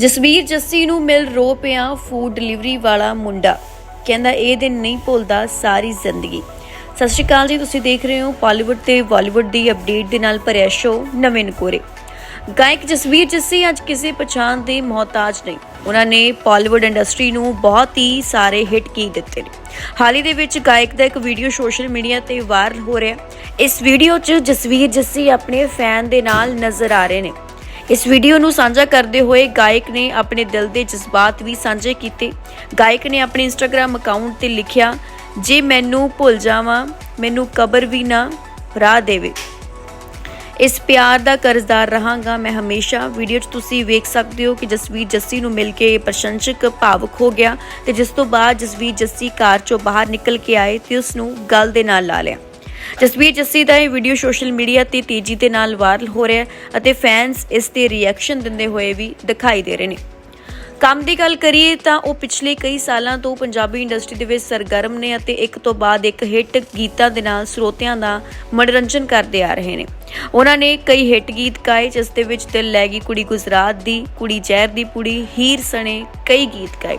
ਜਸਵੀਰ ਜੱਸੀ ਨੂੰ ਮਿਲ ਰੋ ਪਿਆ ਫੂਡ ਡਿਲੀਵਰੀ ਵਾਲਾ ਮੁੰਡਾ। ਕਹਿੰਦਾ, ਇਹ ਦਿਨ ਨਹੀਂ ਭੁੱਲਦਾ ਸਾਰੀ ਜ਼ਿੰਦਗੀ। ਸਤਿ ਸ਼੍ਰੀ ਅਕਾਲ ਜੀ, ਤੁਸੀਂ ਦੇਖ ਰਹੇ ਹੋ ਪਾਲੀਵੁੱਡ ਤੇ ਬਾਲੀਵੁੱਡ ਦੀ ਅਪਡੇਟ ਦੇ ਨਾਲ ਭਰਿਆ ਸ਼ੋਅ ਨਵੇਂ ਨਕੋਰੇ। ਗਾਇਕ ਜਸਵੀਰ ਜੱਸੀ ਅੱਜ ਕਿਸੇ ਪਛਾਣ ਦੇ ਮੁਹਤਾਜ ਨਹੀਂ। ਉਹਨਾਂ ਨੇ ਬਾਲੀਵੁੱਡ ਇੰਡਸਟਰੀ ਨੂੰ ਬਹੁਤ ਹੀ ਸਾਰੇ ਹਿੱਟ ਕੀ ਦਿੱਤੇ ਨੇ। ਹਾਲ ਹੀ ਦੇ ਵਿੱਚ ਗਾਇਕ ਦਾ ਇੱਕ ਵੀਡੀਓ ਸੋਸ਼ਲ ਮੀਡੀਆ ਤੇ ਵਾਇਰਲ ਹੋ ਰਿਹਾ। ਇਸ ਵੀਡੀਓ 'ਚ ਜਸਵੀਰ ਜੱਸੀ ਆਪਣੇ ਫੈਨ ਦੇ ਨਾਲ ਨਜ਼ਰ ਆ ਰਹੇ ਨੇ। ਇਸ ਵੀਡੀਓ ਨੂੰ ਸਾਂਝਾ ਕਰਦੇ ਹੋਏ ਗਾਇਕ ਨੇ ਆਪਣੇ ਦਿਲ ਦੇ ਜਜ਼ਬਾਤ ਵੀ ਸਾਂਝੇ ਕੀਤੇ। ਗਾਇਕ ਨੇ ਆਪਣੇ ਇੰਸਟਾਗ੍ਰam ਅਕਾਊਂਟ ਤੇ ਲਿਖਿਆ, ਜੇ ਮੈਨੂੰ ਭੁੱਲ ਜਾਵਾਂ, ਮੈਨੂੰ ਕਬਰ ਵੀ ਨਾ ਰਾਹ ਦੇਵੇ। ਇਸ ਪਿਆਰ ਦਾ ਕਰਜ਼ਦਾਰ ਰਹਾਂਗਾ ਮੈਂ ਹਮੇਸ਼ਾ। ਵੀਡੀਓ 'ਚ ਤੁਸੀਂ ਵੇਖ ਸਕਦੇ ਹੋ ਕਿ ਜਸਵੀਰ ਜੱਸੀ ਨੂੰ ਮਿਲ ਕੇ ਪ੍ਰਸ਼ੰਸਕ ਭਾਵੁਕ ਹੋ ਗਿਆ ਤੇ ਜਿਸ ਤੋਂ ਬਾਅਦ ਜਸਵੀਰ ਜੱਸੀ ਕਾਰ 'ਚੋਂ ਬਾਹਰ ਨਿਕਲ ਕੇ ਆਏ ਤੇ ਉਸ ਨੂੰ ਗਲ ਦੇ ਨਾਲ ਲਾ ਲਿਆ। ਜਸਵੀਰ ਜੱਸੀ ਦਾ ਇਹ ਵੀਡੀਓ ਸੋਸ਼ਲ ਮੀਡੀਆ ਤੇ ਤੇਜ਼ੀ ਦੇ ਨਾਲ ਵਾਇਰਲ ਹੋ ਰਿਹਾ ਹੈ ਅਤੇ ਫੈਨਸ ਇਸ ਤੇ ਰਿਐਕਸ਼ਨ ਦਿੰਦੇ ਹੋਏ ਵੀ ਦਿਖਾਈ ਦੇ ਰਹੇ ਨੇ। ਕੰਮ ਦੀ ਗੱਲ ਕਰੀਏ ਤਾਂ ਉਹ ਪਿਛਲੇ ਕਈ ਸਾਲਾਂ ਤੋਂ ਪੰਜਾਬੀ ਇੰਡਸਟਰੀ ਦੇ ਵਿੱਚ ਸਰਗਰਮ ਨੇ ਅਤੇ ਇੱਕ ਤੋਂ ਬਾਅਦ ਇੱਕ ਹਿੱਟ ਗੀਤਾਂ ਦੇ ਨਾਲ ਸਰੋਤਿਆਂ ਦਾ ਮਨੋਰੰਜਨ ਕਰਦੇ ਆ ਰਹੇ ਨੇ। ਉਹਨਾਂ ਨੇ ਕਈ ਹਿੱਟ ਗੀਤ ਗਾਏ, ਜਿਸ ਦੇ ਵਿੱਚ ਦਿਲ ਲੈ ਗਈ ਕੁੜੀ ਗੁਜਰਾਤ ਦੀ, ਕੁੜੀ ਜ਼ਹਿਰ ਦੀ ਪੁੜੀ, ਹੀਰ ਸਣੇ ਕਈ ਗੀਤ ਗਾਏ।